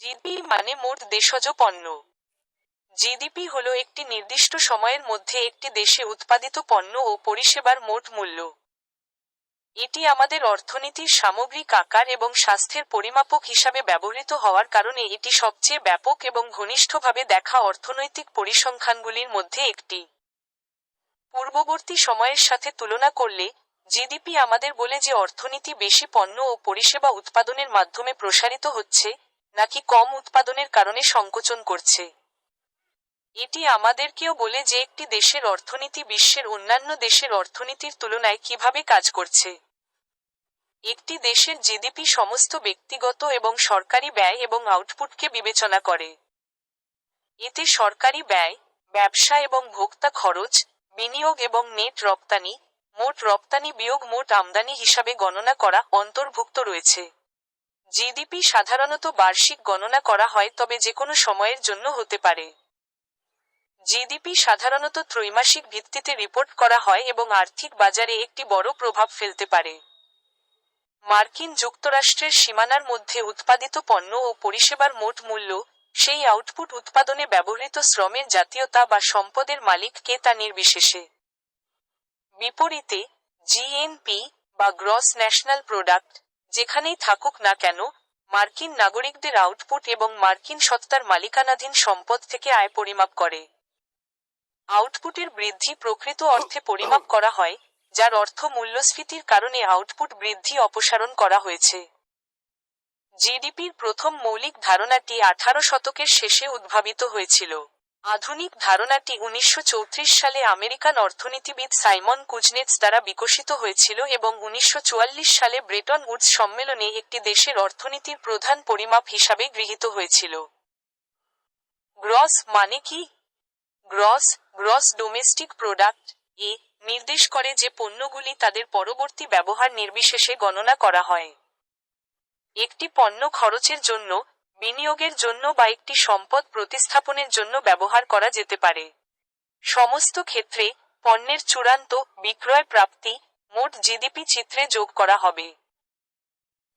GDP মানে মোট দেশজ পণ্য। জিডিপি হল একটি নির্দিষ্ট সময়ের মধ্যে একটি দেশে উৎপাদিত পণ্য ও পরিষেবার মোট মূল্য। এটি আমাদের অর্থনীতির সামগ্রিক আকার এবং স্বাস্থ্যের পরিমাপক হিসাবে ব্যবহৃত হওয়ার কারণে এটি সবচেয়ে ব্যাপক এবং ঘনিষ্ঠভাবে দেখা অর্থনৈতিক পরিসংখ্যানগুলির মধ্যে একটি। পূর্ববর্তী সময়ের সাথে তুলনা করলে, জিডিপি আমাদের বলে যে অর্থনীতি বেশি পণ্য ও পরিষেবা উৎপাদনের মাধ্যমে প্রসারিত হচ্ছে নাকি কম উৎপাদনের কারণে সংকোচন করছে। এটি আমাদেরকেও বলে যে একটি দেশের অর্থনীতি বিশ্বের অন্যান্য দেশের অর্থনীতির তুলনায় কীভাবে কাজ করছে। একটি দেশের জিডিপি সমস্ত ব্যক্তিগত এবং সরকারি ব্যয় এবং আউটপুটকে বিবেচনা করে। এতে সরকারি ব্যয়, ব্যবসা এবং ভোক্তা খরচ, বিনিয়োগ এবং নেট রপ্তানি, মোট রপ্তানি বিয়োগ মোট আমদানি হিসাবে গণনা করা অন্তর্ভুক্ত রয়েছে। জিডিপি সাধারণত বার্ষিক গণনা করা হয়, তবে যে কোনো সময়ের জন্য হতে পারে। জিডিপি সাধারণত ত্রৈমাসিক ভিত্তিতে রিপোর্ট করা হয় এবং আর্থিক বাজারে একটি বড় প্রভাব ফেলতে পারে। মার্কিন যুক্তরাষ্ট্রের সীমানার মধ্যে উৎপাদিত পণ্য ও পরিষেবার মোট মূল্য, সেই আউটপুট উৎপাদনে ব্যবহৃত শ্রমের জাতীয়তা বা সম্পদের মালিককে তা নির্বিশেষে। বিপরীতে, জিএনপি বা গ্রস ন্যাশনাল প্রোডাক্ট যেখানেই থাকুক না কেন, মার্কিন নাগরিকদের আউটপুট এবং মার্কিন সত্তার মালিকানাধীন সম্পদ থেকে আয় পরিমাপ করে। আউটপুটের বৃদ্ধি প্রকৃত অর্থে পরিমাপ করা হয়, যার অর্থ মূল্যস্ফীতির কারণে আউটপুট বৃদ্ধি অপসারণ করা হয়েছে। জিডিপির প্রথম মৌলিক ধারণাটি আঠারো শতকের শেষে উদ্ভাবিত হয়েছিল। আধুনিক ধারণাটি উনিশশো চৌত্রিশ সালে আমেরিকান অর্থনীতিবিদ সাইমন কুজনেটস দ্বারা বিকশিত হয়েছিল এবং উনিশশো চুয়াল্লিশ সালে ব্রেটন উডস সম্মেলনে একটি দেশের অর্থনীতির প্রধান পরিমাপ হিসাবে গৃহীত হয়েছিল। গ্রস মানে কি? Gross gross domestic product. এ নির্দেশ করে যে পণ্যগুলি তাদের পরবর্তী ব্যবহার নির্বিশেষে গণনা করা হয়। একটি পণ্য খরচের জন্য বিনিয়োগের জন্য বা একটি সম্পদ প্রতিস্থাপনের জন্য ব্যবহার করা যেতে পারে। সমস্ত ক্ষেত্রে পণ্যের চূড়ান্ত বিক্রয় প্রাপ্তি মোট জিডিপি চিত্রে যোগ করা হবে।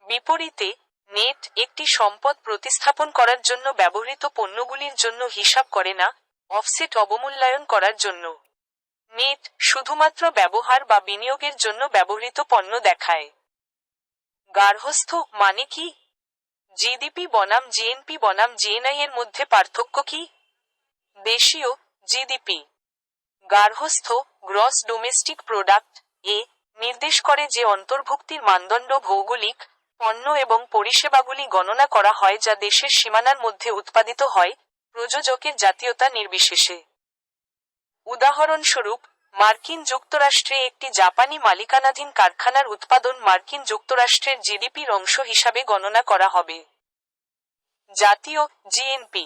বিপরীতে, নেট একটি সম্পদ প্রতিস্থাপন করার জন্য ব্যবহৃত পণ্যগুলির জন্য হিসাব করে না, অফসেট অবমূল্যায়ন করার জন্য। নেট শুধুমাত্র ব্যবহার বা বিনিয়োগের জন্য ব্যবহৃত পণ্য দেখায়। গার্হস্থ মানে কি? জিডিপি বনাম জিএনপি বনাম জিএনআই এর মধ্যে পার্থক্য কি? দেশীয় জিডিপি গার্হস্থ, গ্রস ডোমেস্টিক প্রোডাক্ট, এ, নির্দেশ করে যে অন্তর্ভুক্তির মানদণ্ড ভৌগোলিক, পণ্য এবং পরিষেবাগুলি গণনা করা হয় যা দেশের সীমানার মধ্যে উৎপাদিত হয় প্রযোজকের জাতীয়তা নির্বিশেষে। উদাহরণস্বরূপ মার্কিন যুক্তরাষ্ট্রে একটি জাপানি মালিকানাধীন কারখানার উৎপাদন মার্কিন যুক্তরাষ্ট্রের জিডিপির অংশ হিসাবে গণনা করা হবে। জাতীয় জিএনপি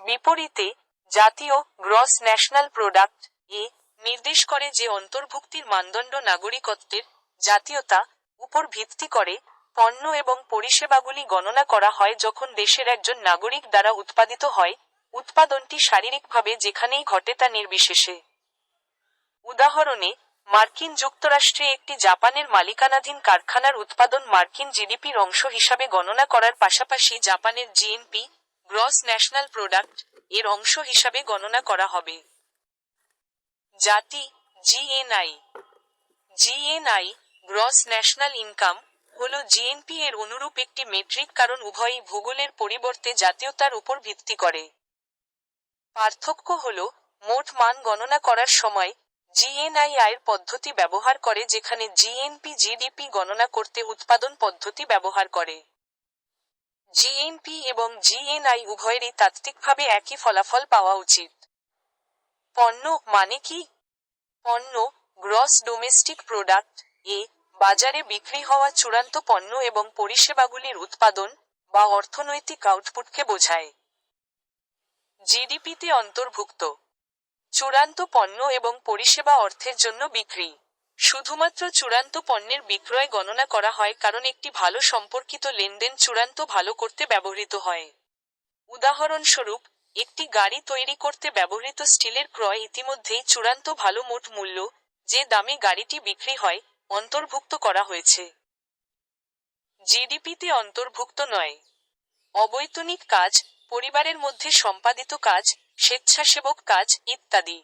বিপরীতে, জাতীয় গ্রস ন্যাশনাল প্রোডাক্ট এ নির্দেশ করে যে অন্তর্ভুক্তির মানদণ্ড নাগরিকত্বের জাতীয়তা উপর ভিত্তি করে পণ্য এবং পরিষেবাগুলি গণনা করা হয় যখন দেশের একজন নাগরিক দ্বারা উৎপাদিত হয়, উৎপাদনটি শারীরিকভাবে যেখানেই ঘটে তা নির্বিশেষে। উদাহরণে, মার্কিন যুক্তরাষ্ট্রে একটি জাপানের মালিকানাধীন কারখানার উৎপাদন মার্কিন জিডিপির অংশ হিসাবে গণনা করার পাশাপাশি জাপানের জিএনপি, গ্রস ন্যাশনাল প্রোডাক্ট, এর অংশ হিসাবে গণনা করা হবে। জাতি, GNI. GNI, gross national income, হল জিএনপি এর অনুরূপ একটি মেট্রিক কারণ উভয়ই ভূগোলের পরিবর্তে জাতীয়তার উপর ভিত্তি করে। পার্থক্য হল, মোট মান গণনা করার সময় জিএনআই আয়ের পদ্ধতি ব্যবহার করে যেখানে জিএনপি জিডিপি গণনা করতে উৎপাদন পদ্ধতি ব্যবহার করে। জিএনপি এবং জিএনআই উভয়েরই তাত্ত্বিকভাবে একই ফলাফল পাওয়া উচিত। পণ্য মানে কি? পণ্য, গ্রস ডোমেস্টিক প্রোডাক্ট, এ, বাজারে বিক্রি হওয়া চূড়ান্ত পণ্য এবং পরিষেবাগুলির উৎপাদন বা অর্থনৈতিক আউটপুটকে বোঝায়। জিডিপিতে অন্তর্ভুক্ত। চূড়ান্ত পণ্য এবং পরিষেবা অর্থের জন্য বিক্রি। শুধুমাত্র চূড়ান্ত পণ্যের বিক্রয় গণনা করা হয় কারণ একটি ভালো সম্পর্কিত লেনদেন চূড়ান্ত ভালো করতে ব্যবহৃত হয়। উদাহরণস্বরূপ, একটি গাড়ি তৈরি করতে ব্যবহৃত স্টিলের ক্রয় ইতিমধ্যেই চূড়ান্ত ভালো মোট মূল্য, যে দামে গাড়িটি বিক্রি হয়, অন্তর্ভুক্ত করা হয়েছে। জিডিপিতে অন্তর্ভুক্ত নয়। অবৈতনিক কাজ, পরিবারের মধ্যে সম্পাদিত কাজ স্বেচ্ছাসেবক কাজ ইত্যাদি।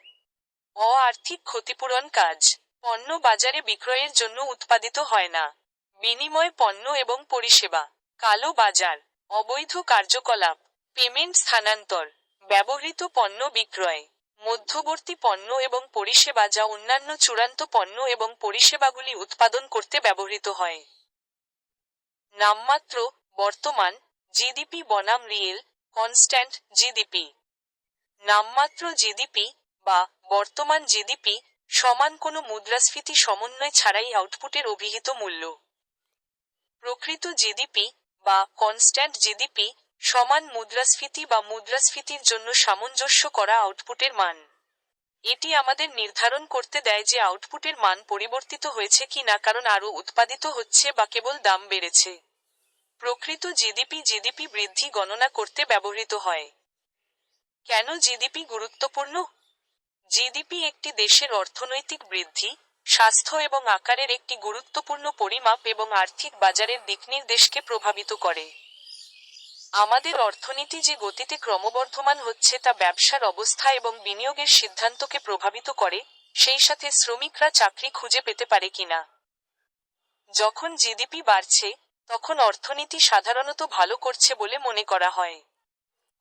অ আর্থিক ক্ষতিপূরণ কাজ। পণ্য বাজারে বিক্রয়ের জন্য উৎপাদিত হয় না। বিনিময় পণ্য এবং পরিষেবা। কালো বাজার। অবৈধ কার্যকলাপ। পেমেন্ট স্থানান্তর। ব্যবহৃত পণ্য বিক্রয়। মধ্যবর্তী পণ্য এবং পরিষেবা যা অন্যান্য চূড়ান্ত পণ্য এবং পরিষেবাগুলি উৎপাদন করতে ব্যবহৃত হয়। নামমাত্র বর্তমান জিডিপি বনাম রিয়েল কনস্ট্যান্ট জিডিপি। নামমাত্র জিডিপি বা বর্তমান জিডিপি সমান কোনো মুদ্রাস্ফীতি সমন্বয় ছাড়াই আউটপুটের অভিহিত মূল্য। প্রকৃত জিডিপি বা কনস্ট্যান্ট জিডিপি সমান মুদ্রাস্ফীতি বা মুদ্রাস্ফীতির জন্য সামঞ্জস্য করা আউটপুটের মান। এটি আমাদের নির্ধারণ করতে দেয় যে আউটপুটের মান পরিবর্তিত হয়েছে কি না কারণ আরও উৎপাদিত হচ্ছে বা কেবল দাম বেড়েছে। প্রকৃত জিডিপি জিডিপি বৃদ্ধি গণনা করতে ব্যবহৃত হয়। কেন জিডিপি গুরুত্বপূর্ণ? জিডিপি একটি দেশের অর্থনৈতিক বৃদ্ধি, স্বাস্থ্য এবং আকারের একটি গুরুত্বপূর্ণ পরিমাপ এবং আর্থিক বাজারের দিকনির্দেশকে প্রভাবিত করে। আমাদের অর্থনীতি যে গতিতে ক্রমবর্ধমান হচ্ছে তা ব্যবসার অবস্থা এবং বিনিয়োগের সিদ্ধান্তকে প্রভাবিত করে, সেই সাথে শ্রমিকরা চাকরি খুঁজে পেতে পারে কিনা। যখন জিডিপি বাড়ছে, তখন অর্থনীতি সাধারণত ভালো করছে বলে মনে করা হয়।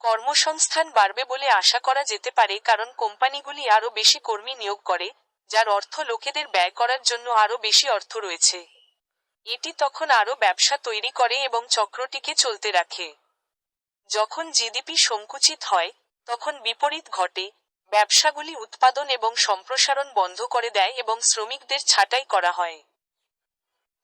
কর্মসংস্থান বাড়বে বলে আশা করা যেতে পারে, কারণ কোম্পানিগুলি আরও বেশি কর্মী নিয়োগ করে, যার অর্থ লোকেদের ব্যয় করার জন্য আরও বেশি অর্থ রয়েছে। এটি তখন আরও ব্যবসা তৈরি করে এবং চক্রটিকে চলতে রাখে। যখন জিডিপি সংকুচিত হয়, তখন বিপরীত ঘটে, ব্যবসাগুলি উৎপাদন এবং সম্প্রসারণ বন্ধ করে দেয় এবং শ্রমিকদের ছাঁটাই করা হয়।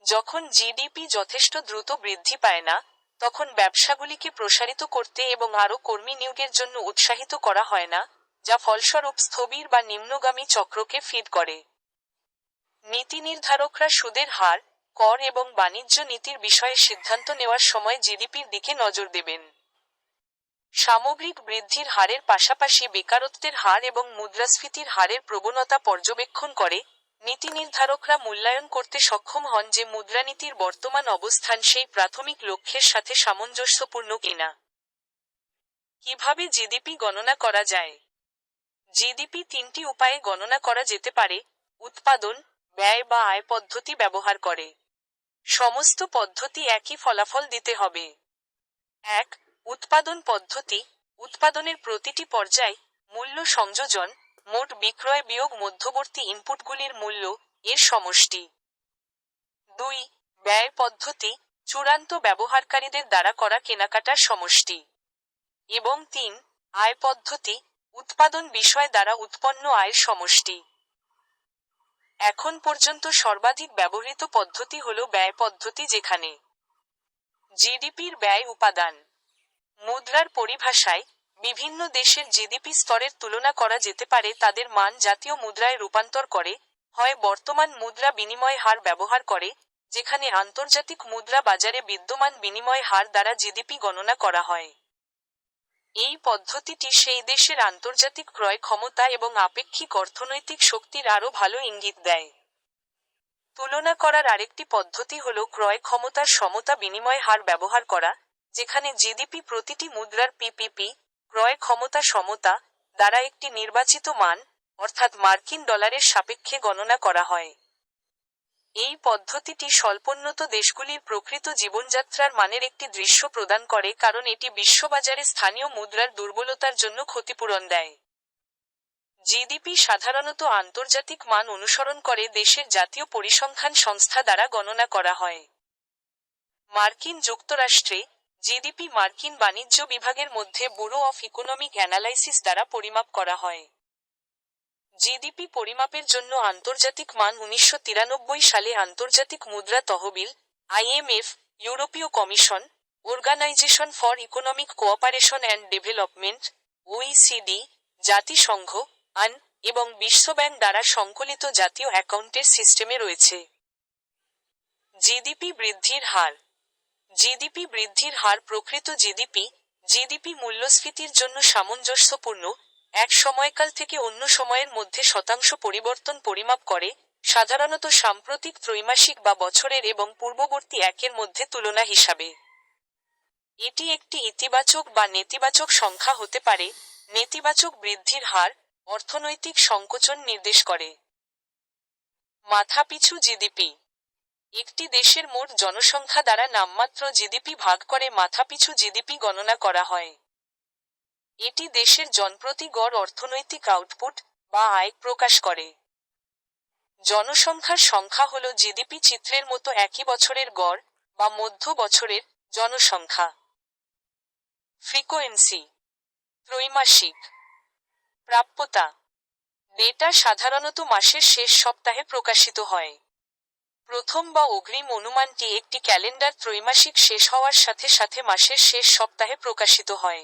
যখন জিডিপি যথেষ্ট দ্রুত বৃদ্ধি পায় না তখন ব্যবসাগুলিকে প্রসারিত করতে এবং আরও কর্মী নিয়োগের জন্য উৎসাহিত করা হয় না, যা ফলস্বরূপ স্থবির বা নিম্নগামী চক্রকে ফিড করে। নীতি নির্ধারকরা সুদের হার, কর এবং বাণিজ্য নীতির বিষয়ে সিদ্ধান্ত নেওয়ার সময় জিডিপির দিকে নজর দেবেন। সামগ্রিক বৃদ্ধির হারের পাশাপাশি বেকারত্বের হার এবং মুদ্রাস্ফীতির হারের প্রবণতা পর্যবেক্ষণ করে নীতি নির্ধারকরা মূল্যায়ন করতে সক্ষম হন যে মুদ্রানীতির বর্তমান অবস্থান সেই প্রাথমিক লক্ষ্যের সাথে সামঞ্জস্যপূর্ণ কিনা। কীভাবে জিডিপি গণনা করা যায়? জিডিপি তিনটি উপায়ে গণনা করা যেতে পারে। উৎপাদন, ব্যয় বা আয় পদ্ধতি ব্যবহার করে। সমস্ত পদ্ধতি একই ফলাফল দিতে হবে। এক, উৎপাদন পদ্ধতি। উৎপাদনের প্রতিটি পর্যায়, মূল্য সংযোজন মোট বিক্রয় বিয়োগ মধ্যবর্তী ইনপুটগুলির মূল্য এর সমষ্টি। দুই, ব্যয় পদ্ধতি চূড়ান্ত ব্যবহারকারীদের দ্বারা করা কেনাকাটার সমষ্টি। এবং তিন, আয় পদ্ধতি উৎপাদন বিষয় দ্বারা উৎপন্ন আয়ের সমষ্টি। এখন পর্যন্ত সর্বাধিক ব্যবহৃত পদ্ধতি হল ব্যয় পদ্ধতি যেখানে জিডিপির ব্যয় উপাদান, মুদ্রার পরিভাষায় বিভিন্ন দেশের জিডিপি স্তরের তুলনা করা যেতে পারে, তাদের মান জাতীয় মুদ্রায় রূপান্তর করে, হয় বর্তমান মুদ্রা বিনিময় হার ব্যবহার করে, যেখানে আন্তর্জাতিক মুদ্রা বাজারে বিদ্যমান বিনিময় হার দ্বারা জিডিপি গণনা করা হয়। এই পদ্ধতিটি সেই দেশের আন্তর্জাতিক ক্রয় ক্ষমতা এবং আপেক্ষিক অর্থনৈতিক শক্তির আরও ভালো ইঙ্গিত দেয়। তুলনা করার আরেকটি পদ্ধতি হল ক্রয় ক্ষমতার সমতা বিনিময় হার ব্যবহার করা, যেখানে জিডিপি প্রতিটি মুদ্রার পিপিপি ক্রয় ক্ষমতা সমতা দ্বারা একটি নির্বাচিত মান, অর্থাৎ মার্কিন ডলারের সাপেক্ষে গণনা করা হয়। এই পদ্ধতিটি স্বল্পোন্নত দেশগুলির প্রকৃত জীবনযাত্রার মানের একটি দৃশ্য প্রদান করে, কারণ এটি বিশ্ববাজারে স্থানীয় মুদ্রার দুর্বলতার জন্য ক্ষতিপূরণ দেয়। জিডিপি সাধারণত আন্তর্জাতিক মান অনুসরণ করে দেশের জাতীয় পরিসংখ্যান সংস্থা দ্বারা গণনা করা হয়। মার্কিন যুক্তরাষ্ট্রে জিডিপি মার্কিন বাণিজ্য বিভাগের মধ্যে ব্যুরো অফ ইকোনমিক অ্যানালাইসিস দ্বারা পরিমাপ করা হয়। জিডিপি পরিমাপের জন্য আন্তর্জাতিক মান উনিশশো তিরানব্বই সালে আন্তর্জাতিক মুদ্রা তহবিল আইএমএফ ইউরোপীয় commission, organisation for economic cooperation and development OECD জাতিসংঘ, আন এবং বিশ্বব্যাংক দ্বারা সংকলিত জাতীয় অ্যাকাউন্টের সিস্টেমে রয়েছে। জিডিপি বৃদ্ধির হার জিডিপি বৃদ্ধির হার প্রকৃত জিডিপি জিডিপি মূল্যস্ফীতির জন্য সামঞ্জস্যপূর্ণ, এক সময়কাল থেকে অন্য সময়ের মধ্যে শতাংশ পরিবর্তন পরিমাপ করে, সাধারণত সাম্প্রতিক ত্রৈমাসিক বা বছরের এবং পূর্ববর্তী একের মধ্যে তুলনা হিসাবে। এটি একটি ইতিবাচক বা নেতিবাচক সংখ্যা হতে পারে, নেতিবাচক বৃদ্ধির হার অর্থনৈতিক সংকোচন নির্দেশ করে। মাথাপিছু জিডিপি একটি দেশের মোট জনসংখ্যা দ্বারা নামমাত্র জিডিপি ভাগ করে মাথাপিছু জিডিপি গণনা করা হয়। এটি দেশের জনপ্রতি গড় অর্থনৈতিক আউটপুট বা আয় প্রকাশ করে। জনসংখ্যার সংখ্যা হল জিডিপি চিত্রের মতো একই বছরের গড় বা মধ্য বছরের জনসংখ্যা। ফ্রিকোয়েন্সি, ত্রৈমাসিক, প্রাপ্যতা, ডেটা সাধারণত মাসের শেষ সপ্তাহে প্রকাশিত হয়। প্রথম বা অগ্রিম অনুমানটি একটি ক্যালেন্ডার ত্রৈমাসিক শেষ হওয়ার সাথে সাথে মাসের শেষ সপ্তাহে প্রকাশিত হয়।